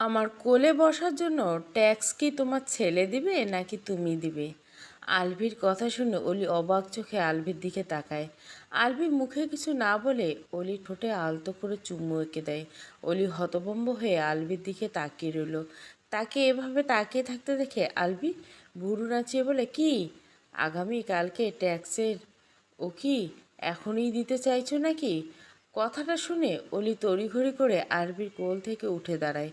আমার কোলে বসার জন্য ট্যাক্স কি তোমার ছেলে দিবে নাকি তুমি দিবে? আলভির কথা শুনে অলি অবাক চোখে আলভির দিকে তাকায়। আলভি মুখে কিছু না বলে অলি ঠোঁটে আলতো করে চুমু এঁকে দেয়। অলি হতভম্ব হয়ে আলভির দিকে তাকিয়ে রইল। তাকে এভাবে তাকিয়ে থাকতে দেখে আলভি ভুরু নাচিয়ে বলে, কি? আগামী কালকে ট্যাক্সের ও কি এখনই দিতে চাইছো নাকি? কথাটা শুনে অলি তড়িঘড়ি করে আরবির কোল থেকে উঠে দাঁড়ায়।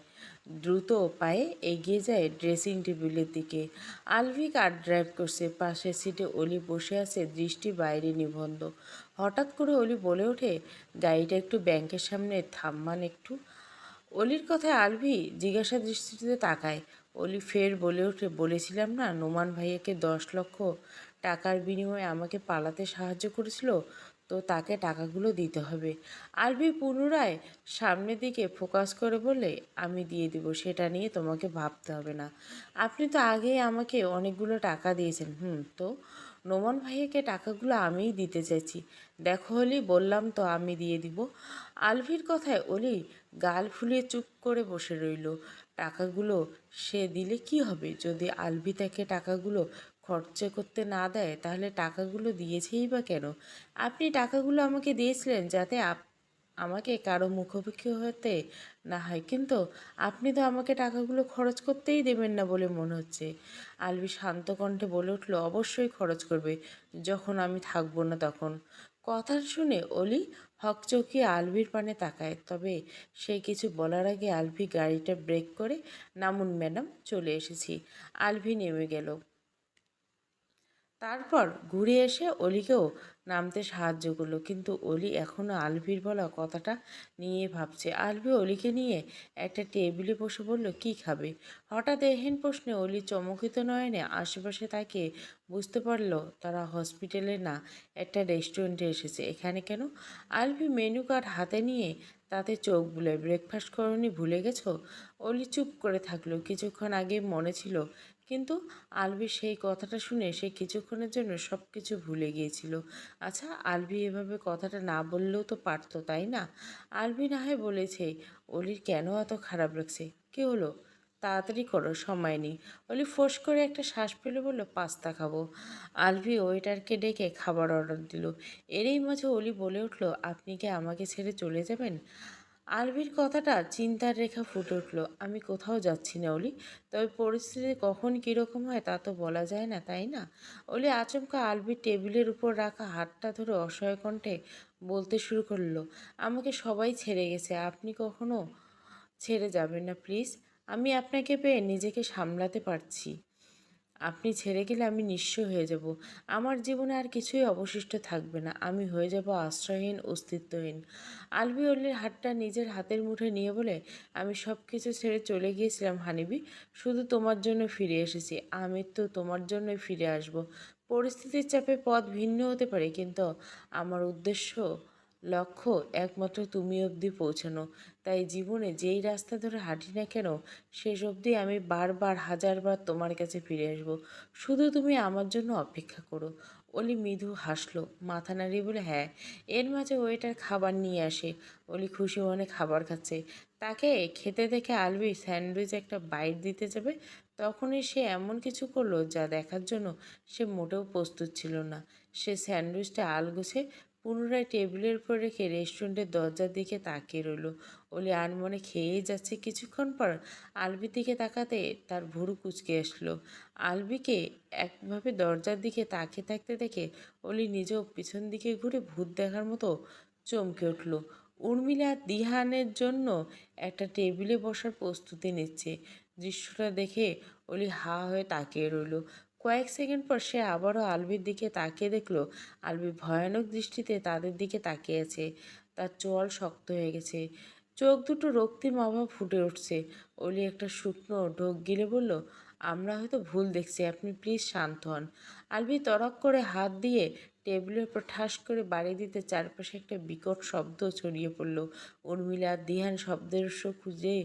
দ্রুত পায়ে এগিয়ে যায় ড্রেসিং টেবিলের দিকে। আলভি কার ড্রাইভ করছে, পাশের সিটে অলি বসে আছে, দৃষ্টি বাইরে নিবন্ধ। হঠাৎ করে অলি বলে ওঠে, গাড়িটা একটু ব্যাংকের সামনে থাম্মান একটু। অলির কথায় আলভি জিজ্ঞাসা দৃষ্টিতে তাকায়। অলি ফের বলে ওঠে, বলেছিলাম না, নোমান ভাইয়াকে দশ লক্ষ টাকার বিনিময়ে আমাকে পালাতে সাহায্য করেছিল তো তাকে টাকাগুলো দিতে হবে। আলভি পুনরায় সামনের দিকে ফোকাস করে বলে আমি দিয়ে দিব, সেটা নিয়ে তোমাকে ভাবতে হবে না। আপনি তো আগেই আমাকে অনেকগুলো টাকা দিয়েছেন। হুম, তো? নোমান ভাইয়াকে টাকাগুলো আমিই দিতে চাইছি। দেখো হলি বললাম তো আমি দিয়ে দিব। আলভির কথায় অলি গাল ফুলিয়ে চুপ করে বসে রইল। টাকাগুলো সে দিলে কি হবে? যদি আলভি তাকে টাকাগুলো খরচা করতে না দেয়, তাহলে টাকাগুলো দিয়েছেই বা কেন? আপনি টাকাগুলো আমাকে দিয়েছিলেন যাতে আপ, আমাকে কারও মুখোমুখি হতে না হয়। কিন্তু আপনি তো আমাকে টাকাগুলো খরচ করতেই দেবেন না বলে মনে হচ্ছে। আলবি শান্ত কণ্ঠে বলে উঠল, অবশ্যই খরচ করবে, যখন আমি থাকব না তখন। কথা শুনে অলি হকচকিয়ে আলভির পানে তাকায়। তবে সে কিছু বলার আগে আলভি গাড়িটা ব্রেক করে, নামুন ম্যাডাম, চলে এসেছি। আলভি নেমে গেল। তারপর ঘুরে এসে অলিকেও নামতে সাহায্য করল। কিন্তু অলি এখনও আলভির বলা কথাটা নিয়ে ভাবছে। আলভি অলিকে নিয়ে একটা টেবিলে বসে বলল, কি খাবে? হঠাৎ এহেন প্রশ্নে অলি চমকিত নয়নে আশেপাশে তাকে বুঝতে পারল, তারা হসপিটালে না, একটা রেস্টুরেন্টে এসেছে। এখানে কেন? আলভি, মেনু কার্ড হাতে নিয়ে তাতে চোখ বুলে ব্রেকফাস্ট করনি, ভুলে গেছো? অলি চুপ করে থাকল। কিছুক্ষণ আগে মনে ছিল কিন্তু আলভি সেই কথাটা শুনে সে কিছুক্ষণের জন্য সব কিছু ভুলে গিয়েছিল। আচ্ছা আলভি এভাবে কথাটা না বললেও তো পারতো, তাই না? আলবি না হয় বলেছে, অলির কেন এত খারাপ লাগছে? কি হলো? তাড়াতাড়ি করো, সময় নেই। অলি ফোঁস করে একটা শ্বাস ফেলে বলল, পাস্তা খাব। আলভি ওয়েটারকে ডেকে খাবার অর্ডার দিল। এরই মাঝে অলি বলে উঠল, আপনি কি আমাকে ছেড়ে চলে যাবেন? আলভির কথাটা চিন্তার রেখা ফুটে উঠল। আমি কোথাও যাচ্ছি না, অলি। তবে পরিস্থিতি কখন কীরকম হয় তা তো বলা যায় না, তাই না? অলি আচমকা আলভির টেবিলের উপর রাখা হাতটা ধরে অসহায় কণ্ঠে বলতে শুরু করল, আমাকে সবাই ছেড়ে গেছে, আপনি কখনো ছেড়ে যাবেন না, প্লিজ। আমি আপনাকে পেয়ে নিজেকে সামলাতে পারছি। আপনি ছেড়ে গেলে আমি নিঃস্ব হয়ে যাব। আমার জীবনে আর কিছুই অবশিষ্ট থাকবে না। আমি হয়ে যাব আশ্রয়হীন, অস্তিত্বহীন। আলবি অল্লির হাতটা নিজের হাতের মুঠে নিয়ে বলে, আমি সব কিছু ছেড়ে চলে গিয়েছিলাম হানিবি। শুধু তোমার জন্য ফিরে এসেছি। আমি তো তোমার জন্যই ফিরে আসব। পরিস্থিতির চাপে পথ ভিন্ন হতে পারে, কিন্তু আমার উদ্দেশ্য লক্ষ্য একমাত্র তুমি অবধি পৌঁছানো। তাই জীবনে যেই রাস্তা ধরে হাঁটি না কেন, শেষ অবধি আমি বারবার, হাজারবার তোমার কাছে ফিরে আসব। শুধু তুমি আমার জন্য অপেক্ষা করো। অলি মৃদু হাসলো, মাথা নাড়িয়ে বলে হ্যাঁ এর মাঝে ওয়েটার খাবার নিয়ে আসে। অলি খুশি মনে খাবার খাচ্ছে। তাকে খেতে দেখে আলবি স্যান্ডউইচ একটা বাইট দিতে যাবে? তখনই সে এমন কিছু করল যা দেখার জন্য সে মোটেও প্রস্তুত ছিল না। সে স্যান্ডউইচটা আলগোছে পুনরায় টেবিলের উপর রেখে রেস্টুরেন্টের দরজার দিকে তাকিয়ে রইল। অলি আনমনে খেয়েই যাচ্ছে। কিছুক্ষণ পর আলবির দিকে তাকাতে তার ভুরু কুচকে আসলো। আলবিকে একভাবে দরজার দিকে তাকিয়ে থাকতে দেখে অলি নিজেও পিছন দিকে ঘুরে ভূত দেখার মতো চমকে উঠল। উর্মিলা দিহানের জন্য একটা টেবিলে বসার প্রস্তুতি নিচ্ছে। দৃশ্যটা দেখে অলি হা হয়ে তাকিয়ে রইল। কয়েক সেকেন্ড পর সে আবারও আলবির দিকে তাকিয়ে দেখল। আলবি ভয়ানক দৃষ্টিতে তাদের দিকে তাকিয়ে আছে তার চোয়াল শক্ত হয়ে গেছে। চোখ দুটো রক্তিম অভাব ফুটে উঠছে। অলি একটা শুকনো ঢোক গিলে বলল, আমরা হয়তো ভুল দেখছি, আপনি প্লিজ শান্ত হন। আলবি তরক করে হাত দিয়ে টেবিলের উপর ঠাস করে বাড়ি দিতে চারপাশে একটা বিকট শব্দ ছড়িয়ে পড়ল। উর্মিলা দিহান শব্দের উৎস খুঁজে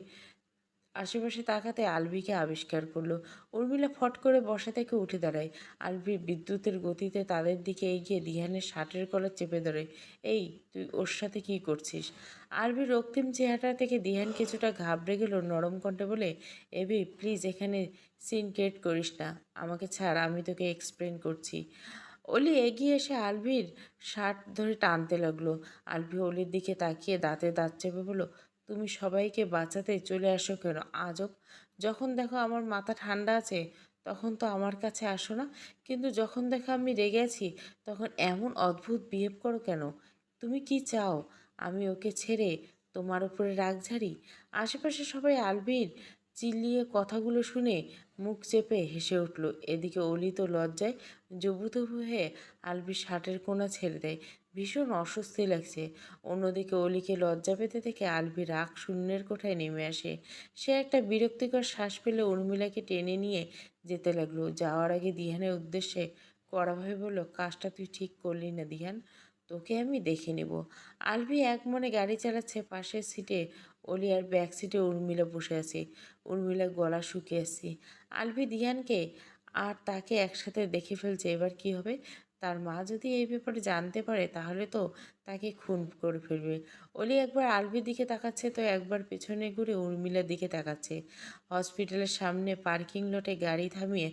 আশেপাশে তাকাতে আলভিকে আবিষ্কার করল। উর্মিলা ফট করে বসা থেকে উঠে দাঁড়ায়। আলভি বিদ্যুতের গতিতে তাদের দিকে এগিয়ে দিহানের শার্টের কলার চেপে ধরে, এই, তুই ওর সাথে কি করছিস? আলভির রক্তিম চেহারা থেকে দিহান কিছুটা ঘাবড়ে গেল নরম কণ্ঠে বলে, এবি, প্লিজ এখানে সিন ক্রিয়েট করিস না। আমাকে ছাড়, আমি তোকে এক্সপ্লেন করছি। অলি এগিয়ে এসে আলভির শার্ট ধরে টানতে লাগল। আলভি অলির দিকে তাকিয়ে দাঁতে দাঁত চেপে বলল তুমি সবাইকে বাঁচাতে চলে আসো কেন? আজব। যখন দেখো আমার মাথা ঠান্ডা আছে, তখন তো আমার কাছে আসো না। কিন্তু যখন দেখো আমি রেগে আছি, তখন এমন অদ্ভুত বিহেভ করো কেন? তুমি কি চাও? আমি ওকে ছেড়ে তোমার উপরে রাগ ঝাড়ি? আশেপাশে সবাই আলবির চিল্লিয়ে কথাগুলো শুনে মুখ চেপে হেসে উঠল। এদিকে অলি তো লজ্জায় জবুত হয়ে আলবির শার্টের কোনা ছেড়ে দেয়। ভীষণ অস্বস্তি লাগছে। অন্যদিকে অলিকে লজ্জা পেতে থেকে আলবি রাগ শূন্যের কোঠায় নেমে আসে। সে একটা বিরক্তিকর শ্বাস পেলে উর্মিলাকে টেনে নিয়ে যেতে লাগল। যাওয়ার আগে দিহানের উদ্দেশ্যে কড়াভাবে বলল, কাজটা তুই ঠিক করলি না দিহান, তোকে আমি দেখে নেব। আলভি এক মনে গাড়ি চালাচ্ছে, পাশের সিটে অলি আর ব্যাক সিটে উর্মিলা বসে আছে। উর্মিলা গলা শুকিয়ে আসছে। আলভি দিহানকে আর তাকে একসাথে দেখে ফেলছে, এবার কি হবে? তার মা যদি এই ব্যাপারে জানতে পারে, তাহলে তো তাকে খুন করে ফেলবে। অলি একবার আলভির দিকে তাকাচ্ছে, তো একবার পেছনে ঘুরে উর্মিলার দিকে তাকাচ্ছে। হসপিটালের সামনে পার্কিং লটে গাড়ি থামিয়ে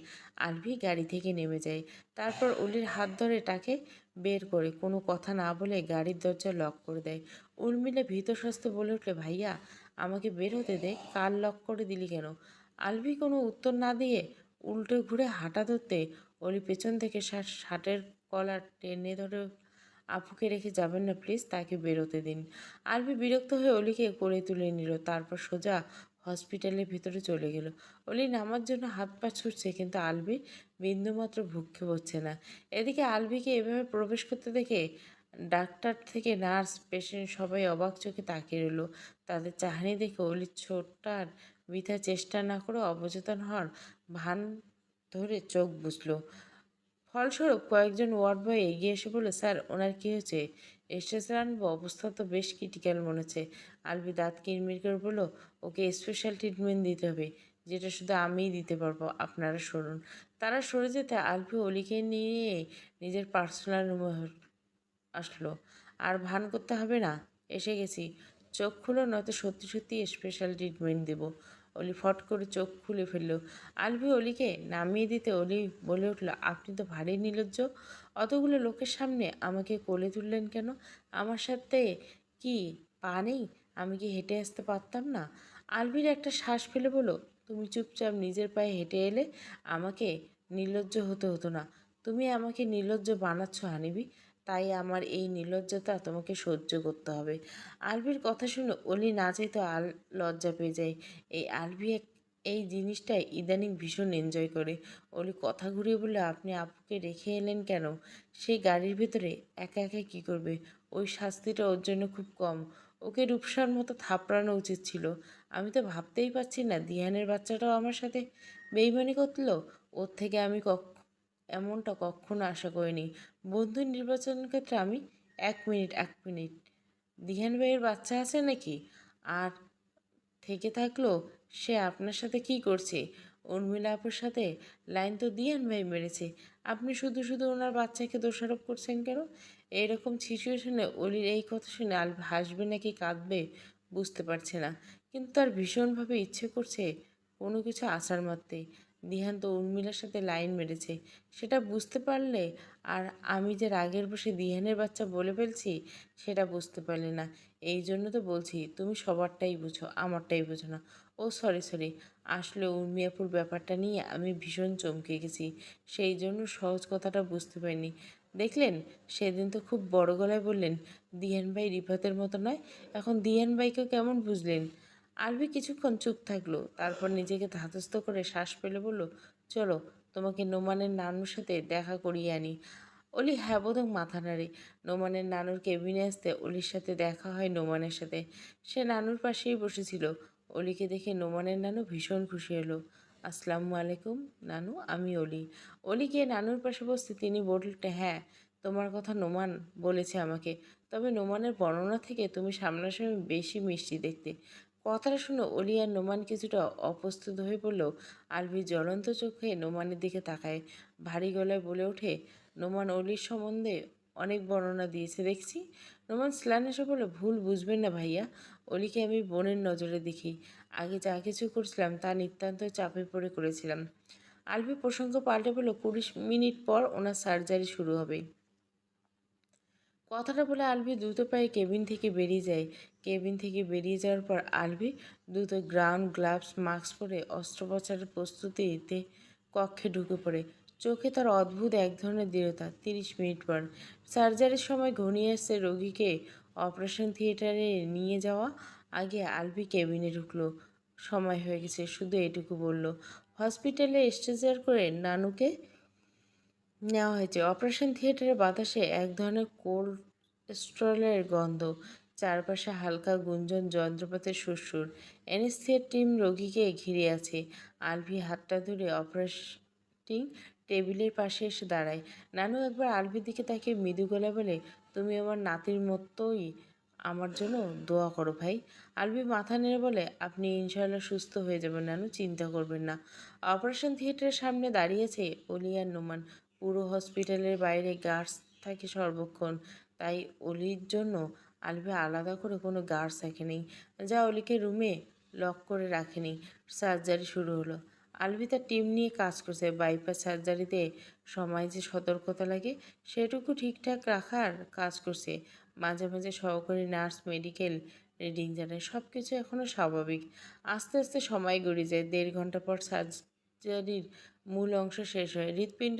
আলভি গাড়ি থেকে নেমে যায়। তারপর অলির হাত ধরে তাকে বের করে, কোনো কথা না বলে গাড়ির দরজা লক করে দেয়। উর্মিলা ভীত স্বাস্থ্য বলে উঠলে, ভাইয়া, আমাকে বের হতে দে, কার লক করে দিলি কেন? আলভি কোনো উত্তর না দিয়ে উল্টে ঘুরে হাঁটা ধরতে অলি পেছন থেকে শার্ট, শার্টের কলার টেনে ধরে আপুকে রেখে যাবেন না, প্লিজ? তাকে বেরোতে দিন। আলবি বিরক্ত হয়ে অলিকে করে তুলে নিল, তারপর সোজা হসপিটালের ভিতরে চলে গেল। অলি নামার জন্য হাত পা ছুটছে, কিন্তু আলবি বিন্দুমাত্র ভূক্ষেপ হচ্ছে না। এদিকে আলবিকে এভাবে প্রবেশ করতে দেখে ডাক্তার থেকে নার্স পেশেন্ট সবাই অবাক চোখে তাকিয়ে রইল। তাদের চাহানি দেখে অলির ছোট্টার বৃথা চেষ্টা না করে অবচেতন হওয়ার ভান ধরে চোখ বুঝলো ফলস্বরূপ কয়েকজন ওয়ার্ড বয় এগিয়ে এসে বলে স্যার, ওনার কী হয়েছে? স্টেশন আনব অবস্থা তো বেশ ক্রিটিক্যাল মনে হচ্ছে। আলবি দাঁত কিরমির করে বলল, ওকে স্পেশাল ট্রিটমেন্ট দিতে হবে, যেটা শুধু আমিই দিতে পারব, আপনারা শুনুন তারা সরে যেতে আলবি অলিকে নিয়ে নিজের পার্সোনাল রুমে আসলো। আর ভান করতে হবে না, এসে গেছি। চোখ খুলো, নয়তো সত্যি সত্যি স্পেশাল ট্রিটমেন্ট দেবো। অলি ফট করে চোখ খুলে ফেলল। আলভি অলিকে নামিয়ে দিতে অলি বলে উঠল, আপনি তো ভারী নির্লজ্জ। অতগুলো লোকের সামনে আমাকে কোলে তুললেন কেন? আমার সাথে কি পা নেই? আমি কি হেঁটে আসতে পারতাম না? আলভির একটা শ্বাস ফেলে বলো তুমি চুপচাপ নিজের পায়ে হেঁটে এলে আমাকে নির্লজ্জ হতে হতো না। তুমি আমাকে নির্লজ্জ বানাচ্ছ, হানিবি। তাই আমার এই নির্লজ্জতা তোমাকে সহ্য করতে হবে। আলভির কথা শুনে অলি না চাইতো আল লজ্জা পেয়ে যায়। এই আলভি এক, এই জিনিসটাই ইদানিং ভীষণ এনজয় করে। অলি কথা ঘুরিয়ে বলে আপনি আপুকে রেখে এলেন কেন? সেই গাড়ির ভেতরে একা একা কী করবে? ওই শাস্তিটা ওর জন্য খুব কম। ওকে রূপসার মতো থাপড়ানো উচিত ছিল। আমি তো ভাবতেই পারছি না, দিহানের বাচ্চাটাও আমার সাথে বেইমানি করল ওর থেকে আমি এমনটা কখনো আশা করিনি। বন্ধু নির্বাচন ক্ষেত্রে আমি এক মিনিট এক মিনিট। দিহান ভাইয়ের বাচ্চা আছে নাকি? আর থেকে থাকল সে আপনার সাথে কি করছে? উর্মিলা আপুর সাথে লাইন তো দিয়ান ভাই মেরেছে। আপনি শুধু শুধু ওনার বাচ্চাকে দোষারোপ করছেন কেন? এইরকম সিচুয়েশনে অলির এই কথা শুনে আল হাসবে নাকি, কাঁদবে বুঝতে পারছে না। কিন্তু তার ভীষণভাবে ইচ্ছে করছে কোনো কিছু আসার মারতে। দিহান তো উর্মিলার সাথে লাইন মেরেছে। সেটা বুঝতে পারলে আর আমি যে রাগের বসে দিহানের বাচ্চা বলে ফেলছি, সেটা বুঝতে পারলে না। এই জন্য তো বলছি, তুমি সবারটাই বুঝো, আমারটাই বুঝো না। ও, সরি সরি। আসলে উর্মিয়াপুর ব্যাপারটা নিয়ে আমি ভীষণ চমকে গেছি। সেই জন্য সহজ কথাটা বুঝতে পারিনি। দেখলেন, সেদিন তো খুব বড় গলায় বললেন, দিহান ভাই রিফাতের মতো নয়। এখন দিহান ভাইকেও কেমন বুঝলেন? আলবি কিছুক্ষণ চুপ থাকল, তারপর নিজেকে ধাতস্থ করে শ্বাস পেলে বলল, চলো, তোমাকে নোমানের নানুর সাথে দেখা করিয়ে আনি। অলি হ্যাঁ বোধক মাথা নাড়ে। নোমানের নানুর কেবিনে আসতে অলির সাথে দেখা হয় নোমানের সাথে। সে নানুর পাশেই বসেছিল। অলিকে দেখে নোমানের নানু ভীষণ খুশি হলো। আসসালামু আলাইকুম নানু, আমি অলি। অলি গিয়ে নানুর পাশে বসতে তিনি বললেন হ্যাঁ তোমার কথা নোমান বলেছে আমাকে। তবে নোমানের বর্ণনা থেকে তুমি সামনাসামনি বেশি মিষ্টি দেখতে। কথাটা শুনে অলি আর নোমান কিছুটা অপ্রস্তুত হয়ে পড়লেও আলভি জ্বলন্ত চোখে নোমানের দিকে তাকায়। ভারী গলায় বলে ওঠে, নোমান অলির সম্বন্ধে অনেক বর্ণনা দিয়েছে, দেখছি। নোমান স্ল্যান এসে বলে, ভুল বুঝবেন না ভাইয়া। অলিকে আমি বোনের নজরে দেখি। আগে যা কিছু করছিলাম, তা নিতান্ত চাপে পড়ে করেছিলাম। আলভি প্রসঙ্গ পাল্টে বলল, কুড়ি মিনিট পর ওনার সার্জারি শুরু হবে। কথাটা বলে আলভি দ্রুত পায়ে কেবিন থেকে বেরিয়ে যায়। কেবিন থেকে বেরিয়ে যাওয়ার পর আলভি দ্রুত গ্রাউন্ড গ্লাভস, মাস্ক পরে অস্ত্রোপচারের প্রস্তুতিতে কক্ষে ঢুকে পড়ে। চোখে তার অদ্ভুত এক ধরনের দৃঢ়তা, তিরিশ মিনিট পর। সার্জারির সময় ঘনিয়ে আসছে রোগীকে অপারেশন থিয়েটারে নিয়ে যাওয়া। আগে আলভি কেবিনে ঢুকলো। সময় হয়ে গেছে, শুধু এটুকু বলল, হসপিটালে স্ট্রেচার করে নানুকে নেওয়া হয়েছে। অপারেশন থিয়েটারের বাতাসে এক ধরনের কোল্ড স্ট্রলের গন্ধ, চারপাশে হালকা গুঞ্জন, যন্ত্রপাতির সুরসুর। অ্যানেস্থিয়ার টিম রোগীকে ঘিরে আছে। আলভি হাতটা ধরে অপারেটিং টেবিলের পাশে এসে দাঁড়ায়। নানু একবার আলভির দিকে তাকে মৃদু গলা বলে, তুমি আমার নাতির মতোই আমার জন্য দোয়া করো ভাই। আলভি মাথা নেড়ে বলে, আপনি ইনশাল্লাহ সুস্থ হয়ে যাবেন নানু, চিন্তা করবেন না। অপারেশন থিয়েটারের সামনে দাঁড়িয়েছে অলিয়ার নোমান। পুরো হসপিটালের বাইরে গার্ডস থাকে সর্বক্ষণ। তাই অলির জন্য আলভি আলাদা করে কোনো গার্ডস রাখেনি। যা অলিকে রুমে লক করে রাখেনি। সার্জারি শুরু হলো। আলভি তার টিম নিয়ে কাজ করছে। বাইপাস সার্জারিতে সময় যে সতর্কতা লাগে, সেটুকু ঠিকঠাক রাখার কাজ করছে। মাঝে মাঝে সহকারী নার্স, মেডিকেল রিডিং জানায় সব কিছু এখনও স্বাভাবিক। আস্তে আস্তে সময় গড়িয়ে যায়। দেড় ঘণ্টা পর সার্জারির মূল অংশ শেষ হয়। হৃৎপিণ্ড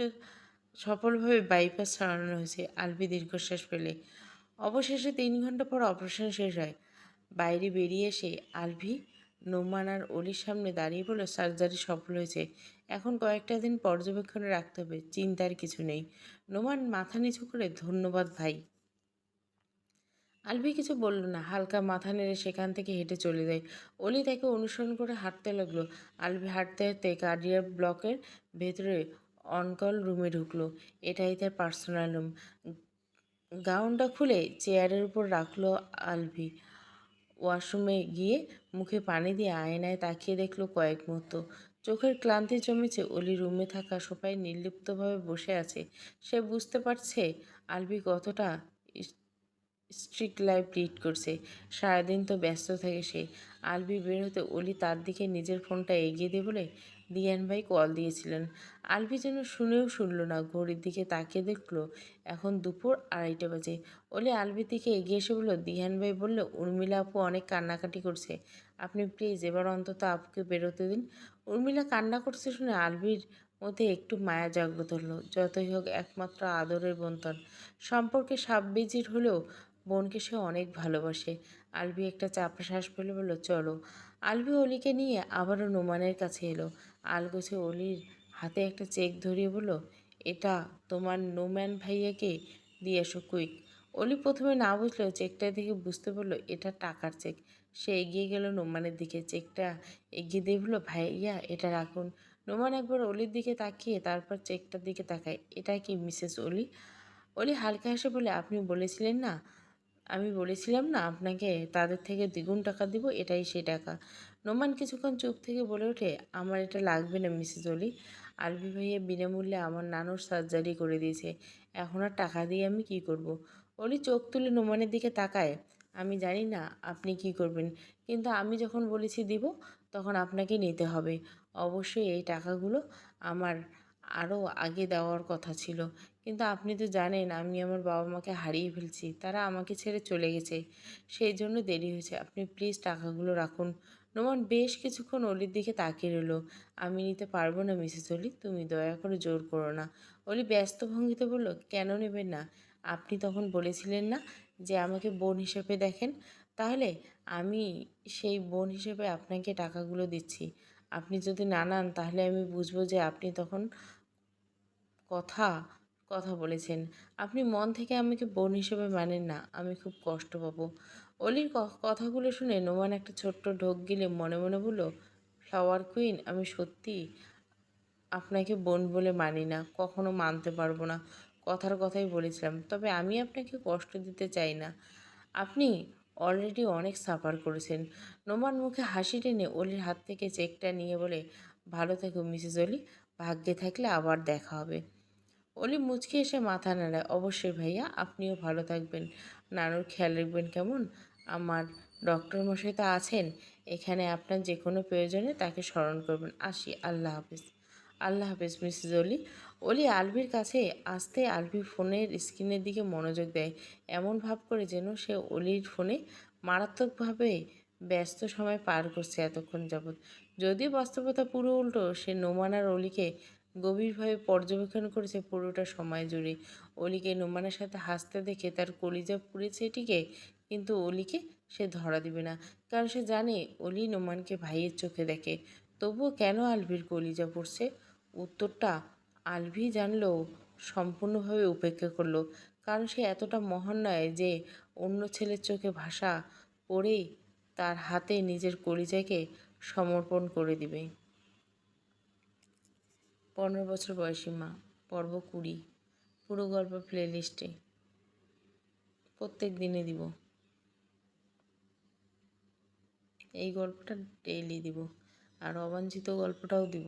সফলভাবে বাইপাস সরানো হয়েছে আলভি দীর্ঘশ্বাস ফেলে। অবশেষে তিন ঘণ্টা পর অপারেশন শেষ হয়। বাইরে বেরিয়ে এসে আলভি নোমান আর অলির সামনে দাঁড়িয়ে বলল সার্জারি সফল হয়েছে। এখন কয়েকটা দিন পর্যবেক্ষণে রাখতে হবে, চিন্তার কিছু নেই। নোমান মাথা নিচু করে, ধন্যবাদ ভাই। আলভি কিছু বলল না, হালকা মাথা নেড়ে সেখান থেকে হেঁটে চলে যায়। অলি তাকে অনুসরণ করে হাঁটতে লাগল। আলভি হাঁটতে হাঁটতে কার্ডিয়ার ব্লকের ভেতরে অনকল রুমে ঢুকলো। এটাই তার পার্সোনাল রুম। গাউনটা খুলে চেয়ারের উপর রাখল আলভি। ওয়াশরুমে গিয়ে মুখে পানি দিয়ে আয়নায় তাকিয়ে দেখল কয়েক মুহূর্ত। চোখের ক্লান্তি জমেছে, অলি রুমে থাকা সোফায় নির্লিপ্তভাবে বসে আছে। সে বুঝতে পারছে আলভি কতটা স্ট্রিক্ট লাইফ লিড করছে। সারাদিন তো ব্যস্ত থাকে সে। আলবি বের হতে অলি তার দিকে নিজের ফোনটা এগিয়ে দিয়ে বলে দিয়ান ভাই কল দিয়েছিলেন। আলবি যেন শুনেও শুনলো না, ঘড়ির দিকে তাকিয়ে দেখল, এখন দুপুর আড়াইটা বাজে। অলি আলবির দিকে এগিয়ে এসে বলল, দিহান ভাই বলল, উর্মিলা আপু অনেক কান্নাকাটি করছে। আপনি প্লিজ এবার অন্তত আপুকে বেরোতে দিন। উর্মিলা কান্না করছে শুনে আলবির মধ্যে একটু মায়া জাগ্রত হলো, যতই হোক একমাত্র আদরের বন্তন সম্পর্কে সাববেজির হলেও বোনকে সে অনেক ভালোবাসে। আলবি একটা চাপা শ্বাস ফেলে বলল, চলো। আলবি অলিকে নিয়ে আবারও নোমানের কাছে এলো। আলগোছে অলির হাতে একটা চেক ধরিয়ে বলল, এটা তোমার নোম্যান ভাইয়াকে দিয়ে এসো কুইক। অলি প্রথমে না বুঝলেও চেকটা দেখে বুঝতে পারল, এটা টাকার চেক। সে এগিয়ে গেল নোমানের দিকে। চেকটা এগিয়ে দিয়ে বলল, ভাইয়া, এটা রাখুন। নোমান একবার অলির দিকে তাকিয়ে তারপর চেকটার দিকে তাকায়। এটা কি মিসেস অলি? অলি হালকা হেসে বলে আপনি বলেছিলেন না, আমি বলেছিলাম না আপনাকে তাদের থেকে দ্বিগুণ টাকা দিব, এটাই সেই টাকা। নোমান কিছুক্ষণ চুপ থেকে বলে ওঠে, আমার এটা লাগবে না, মিসেস অলি আলভি ভাইয়া বিনামূল্যে আমার নানুর সার্জারি করে দিয়েছে। এখন আর টাকা দিয়ে আমি কি করব। অলি চোখ তুলে নোমানের দিকে তাকায়। আমি জানি না আপনি কি করবেন, কিন্তু আমি যখন বলেছি দিব, তখন আপনাকে নিতে হবে। অবশ্যই এই টাকাগুলো আমার আরও আগে দেওয়ার কথা ছিল। কিন্তু আপনি তো জানেন, আমি আমার বাবা মাকে হারিয়ে ফেলছি, তারা আমাকে ছেড়ে চলে গেছে। সেই জন্য দেরি হয়েছে। আপনি প্লিজ টাকাগুলো রাখুন। নোমান বেশ কিছুক্ষণ অলির দিকে তাকিয়ে রইল। আমি নিতে পারব না, মিসেস অলি, তুমি দয়া করে জোর করো না। অলি ব্যস্ত ভঙ্গিতে বলল, কেন নেবেন না? আপনি তখন বলেছিলেন না যে আমাকে বোন হিসেবে দেখেন। তাহলে আমি সেই বোন হিসেবে আপনাকে টাকাগুলো দিচ্ছি। আপনি যদি না নেন, তাহলে আমি বুঝব যে আপনি তখন কথা কথা বলেছেন। আপনি মন থেকে আমাকে বোন হিসেবে মানেন না। আমি খুব কষ্ট পাবো। অলির কথাগুলো শুনে নোমান একটা ছোট্ট ঢোক গিলে মনে মনে বলল ফ্লাওয়ার কুইন আমি সত্যি আপনাকে বোন বলে মানি না, কখনো মানতে পারব না। কথার কথাই বলেছিলাম, তবে আমি আপনাকে কষ্ট দিতে চাই না। আপনি অলরেডি অনেক সাফার করেছেন। নোমান মুখে হাসি টেনে অলির হাত থেকে চেকটা নিয়ে বলে, ভালো থেকো, মিসেস অলি, ভাগ্যে থাকলে আবার দেখা হবে। অলি মুচকি এসে মাথা নাড়ায়, অবশ্যই ভাইয়া, আপনিও ভালো থাকবেন। নানুর খেয়াল রাখবেন কেমন? আমার ডক্টর মশাই তো আছেন, এখানে আপনার যে কোনো প্রয়োজনে তাকে স্মরণ করবেন। আসি, আল্লাহ হাফিজ। আল্লাহ হাফিজ, মিসেস অলি। অলি আলভির কাছে আসতে আলভি ফোনের স্ক্রিনের দিকে মনোযোগ দেয়। এমন ভাব করে যেন সে অলির ফোনে মারাত্মকভাবে ব্যস্ত সময় পার করছে এতক্ষণ যাবৎ। যদিও বাস্তবতা পুরো উল্টো, সে নোমান আর অলিকে গভীরভাবে পর্যবেক্ষণ করেছে পুরোটা সময় জুড়ে। অলিকে নোমানের সাথে হাসতে দেখে তার কলিজা পুড়েছে এটিকে কিন্তু অলিকে সে ধরা দিবে না। কারণ সে জানে অলি নোমানকে ভাইয়ের চোখে দেখে। তবুও কেন আলভির কলিজা পড়ছে? উত্তরটা আলভি জানলেও সম্পূর্ণভাবে উপেক্ষা করল। কারণ সে এতটা মহান নয় যে অন্য ছেলের চোখে ভাষা পড়েই তার হাতে নিজের কলিজাকে সমর্পণ করে দিবে। পনেরো বছর বয়সী মা, পর্ব কুড়ি, পুরো গল্প প্লে লিস্টে। প্রত্যেক দিনে দিব। এই গল্পটা ডেইলি দিব। আর অবাঞ্ছিত গল্পটাও দিব।